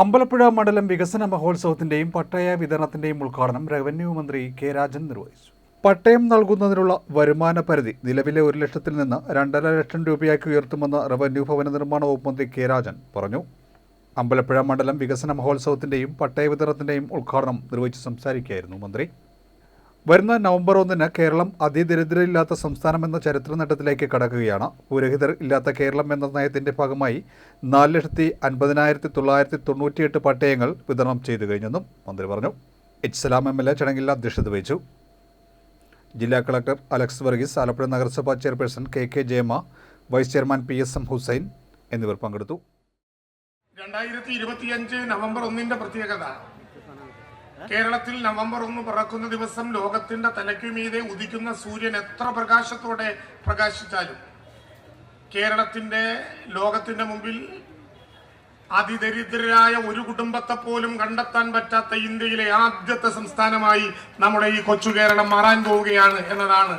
അമ്പലപ്പുഴ മണ്ഡലം വികസന മഹോത്സവത്തിന്റെയും പട്ടയ വിതരണത്തിന്റെയും ഉദ്ഘാടനം റവന്യൂ മന്ത്രി കെ രാജൻ നിർവഹിച്ചു. പട്ടയം നൽകുന്നതിനുള്ള വരുമാന പരിധി നിലവിലെ ഒരു ലക്ഷത്തിൽ നിന്ന് രണ്ടര ലക്ഷം രൂപയാക്കി ഉയർത്തുമെന്ന് റവന്യൂ ഭവന നിർമ്മാണ വകുപ്പ് മന്ത്രി കെ രാജൻ പറഞ്ഞു. അമ്പലപ്പുഴ മണ്ഡലം വികസന മഹോത്സവത്തിന്റെയും പട്ടയ വിതരണത്തിന്റെയും ഉദ്ഘാടനം നിർവഹിച്ച് സംസാരിക്കുകയായിരുന്നു മന്ത്രി. വരുന്ന നവംബർ ഒന്നിന് കേരളം അതിദരിദ്രരില്ലാത്ത സംസ്ഥാനമെന്ന ചരിത്ര നേട്ടത്തിലേക്ക് കടക്കുകയാണ്. പുരോഹിതർ ഇല്ലാത്ത കേരളം എന്ന നയത്തിന്റെ ഭാഗമായി നാല് ലക്ഷത്തി അൻപതിനായിരത്തി തൊള്ളായിരത്തി തൊണ്ണൂറ്റിയെട്ട് പട്ടയങ്ങൾ വിതരണം ചെയ്തു കഴിഞ്ഞെന്നും മന്ത്രി പറഞ്ഞു. H Salam M L A ചടങ്ങിൽ അധ്യക്ഷത വഹിച്ചു. ജില്ലാ കളക്ടർ അലക്സ് വർഗീസ് ആലപ്പുഴ നഗരസഭാ chairperson K K Jayama vice chairman P S M Hussain എന്നിവർ പങ്കെടുത്തു. രണ്ടായിരത്തി ഇരുപത്തിയഞ്ച് നവംബർ ഒന്നിന്റെ പ്രത്യേകത കേരളത്തിൽ നവംബർ ഒന്ന് പിറക്കുന്ന ദിവസം ലോകത്തിന്റെ തലയ്ക്ക് മീതെ ഉദിക്കുന്ന സൂര്യൻ എത്ര പ്രകാശത്തോടെ പ്രകാശിച്ചാലും കേരളത്തിന്റെ ലോകത്തിന്റെ മുമ്പിൽ അതിദരിദ്രരായ ഒരു കുടുംബത്തെ പോലും കണ്ടെത്താൻ പറ്റാത്ത ഇന്ത്യയിലെ ആദ്യത്തെ സംസ്ഥാനമായി നമ്മുടെ ഈ കൊച്ചു കേരളം മാറാൻ പോവുകയാണ് എന്നതാണ്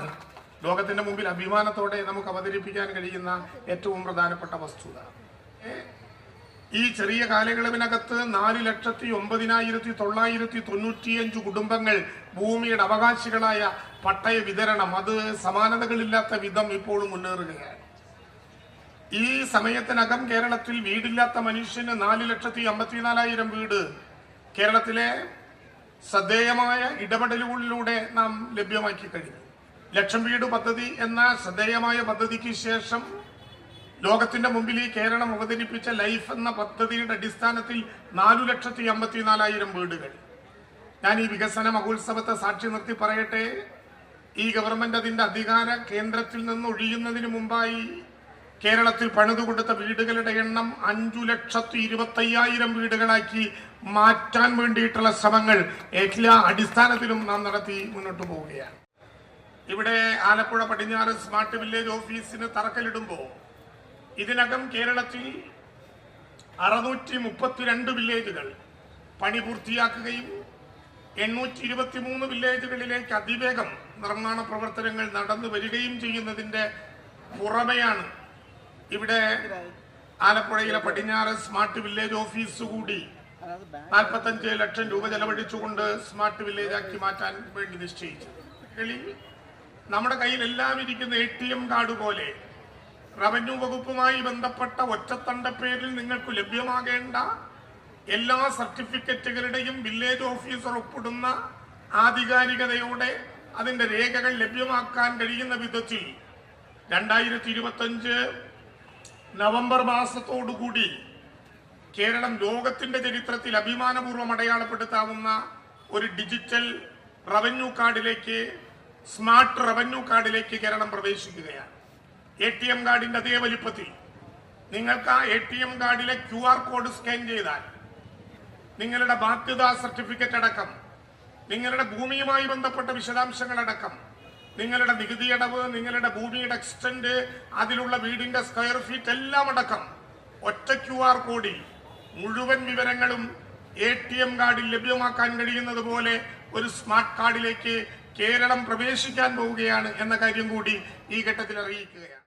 ലോകത്തിന്റെ മുമ്പിൽ അഭിമാനത്തോടെ നമുക്ക് അവതരിപ്പിക്കാൻ കഴിയുന്ന ഏറ്റവും പ്രധാനപ്പെട്ട വസ്തുത. ഈ ചെറിയ കാലയളവിനകത്ത് നാല് ലക്ഷത്തി ഒമ്പതിനായിരത്തി തൊള്ളായിരത്തി തൊണ്ണൂറ്റിയഞ്ച് കുടുംബങ്ങൾ ഭൂമിയുടെ അവകാശികളായ പട്ടയ വിതരണം അത് സമാനതകളില്ലാത്ത വിധം ഇപ്പോൾ മുന്നേറുകയാണ്. ഈ സമയത്തിനകം കേരളത്തിൽ വീടില്ലാത്ത മനുഷ്യന് നാല് ലക്ഷത്തി അമ്പത്തിനാലായിരം വീട്. കേരളത്തിലെ ശ്രദ്ധേയമായ ഇടപെടലുകളിലൂടെ നാം ലഭ്യമാക്കി കഴിഞ്ഞു. ലക്ഷം വീട് പദ്ധതി എന്ന ശ്രദ്ധേയമായ പദ്ധതിക്ക് ശേഷം ലോകത്തിന്റെ മുമ്പിൽ ഈ കേരളം അവതരിപ്പിച്ച ലൈഫ് എന്ന പദ്ധതിയുടെ അടിസ്ഥാനത്തിൽ നാലു ലക്ഷത്തി അമ്പത്തിനാലായിരം വീടുകൾ. ഞാൻ ഈ വികസന മഹോത്സവത്തെ സാക്ഷി നിർത്തി പറയട്ടെ. ഈ ഗവൺമെന്റ് അതിന്റെ അധികാര കേന്ദ്രത്തിൽ നിന്ന് ഒഴിയുന്നതിന് മുമ്പായി കേരളത്തിൽ പണിതു കൊടുത്ത വീടുകളുടെ എണ്ണം അഞ്ചു ലക്ഷത്തി ഇരുപത്തയ്യായിരം വീടുകളാക്കി മാറ്റാൻ വേണ്ടിയിട്ടുള്ള ശ്രമങ്ങൾ എല്ലാ അടിസ്ഥാനത്തിലും നാം നടത്തി മുന്നോട്ട് പോവുകയാണ്. ഇവിടെ ആലപ്പുഴ പടിഞ്ഞാറ് സ്മാർട്ട് വില്ലേജ് ഓഫീസിന് തറക്കല്ലിടുമ്പോൾ ഇതിനകം കേരളത്തിൽ അറുന്നൂറ്റി മുപ്പത്തിരണ്ട് വില്ലേജുകൾ പണി പൂർത്തിയാക്കുകയും എണ്ണൂറ്റി ഇരുപത്തി മൂന്ന് വില്ലേജുകളിലേക്ക് അതിവേഗം നിർമ്മാണ പ്രവർത്തനങ്ങൾ നടന്നു വരികയും ചെയ്യുന്നതിന്റെ പുറമെയാണ് ഇവിടെ ആലപ്പുഴയിലെ പടിഞ്ഞാറ് സ്മാർട്ട് വില്ലേജ് ഓഫീസ് കൂടി നാൽപ്പത്തഞ്ച് ലക്ഷം രൂപ ചെലവഴിച്ചുകൊണ്ട് സ്മാർട്ട് വില്ലേജ് ആക്കി മാറ്റാൻ വേണ്ടി നിശ്ചയിച്ചു നമ്മുടെ കയ്യിൽ എല്ലാം ഇരിക്കുന്ന എ ടി എം കാർഡ് പോലെ റവന്യൂ വകുപ്പുമായി ബന്ധപ്പെട്ട ഒറ്റത്തണ്ട പേരിൽ നിങ്ങൾക്ക് ലഭ്യമാകേണ്ട എല്ലാ സർട്ടിഫിക്കറ്റുകളുടെയും വില്ലേജ് ഓഫീസർ ഒപ്പിടുന്ന ആധികാരികതയോടെ അതിന്റെ രേഖകൾ ലഭ്യമാക്കാൻ കഴിയുന്ന വിധത്തിൽ രണ്ടായിരത്തി ഇരുപത്തഞ്ച് നവംബർ മാസത്തോടുകൂടി കേരളം ലോകത്തിന്റെ ചരിത്രത്തിൽ അഭിമാനപൂർവം അടയാളപ്പെടുത്താവുന്ന ഒരു ഡിജിറ്റൽ റവന്യൂ കാർഡിലേക്ക് സ്മാർട്ട് റവന്യൂ കാർഡിലേക്ക് കേരളം പ്രവേശിക്കുകയാണ്. എ ടി എം കാർഡിന്റെ അതേ വലിപ്പത്തിൽ. നിങ്ങൾക്ക് ആ എ ടി എം കാർഡിലെ ക്യു ആർ കോഡ് സ്കാൻ ചെയ്താൽ നിങ്ങളുടെ ബാധ്യതാ സർട്ടിഫിക്കറ്റ് അടക്കം നിങ്ങളുടെ ഭൂമിയുമായി ബന്ധപ്പെട്ട വിശദാംശങ്ങൾ അടക്കം നിങ്ങളുടെ നികുതി അടവ് നിങ്ങളുടെ ഭൂമിയുടെ എക്സ്റ്റന്റ് അതിലുള്ള വീടിന്റെ സ്ക്വയർ ഫീറ്റ് എല്ലാം അടക്കം ഒറ്റ ക്യു ആർ കോഡിൽ മുഴുവൻ വിവരങ്ങളും എ ടി എം കാർഡിൽ ലഭ്യമാക്കാൻ കഴിയുന്നത് പോലെ ഒരു സ്മാർട്ട് കാർഡിലേക്ക് കേരളം പ്രവേശിക്കാൻ പോവുകയാണ് എന്ന കാര്യം കൂടി ഈ ഘട്ടത്തിൽ അറിയിക്കുകയാണ്.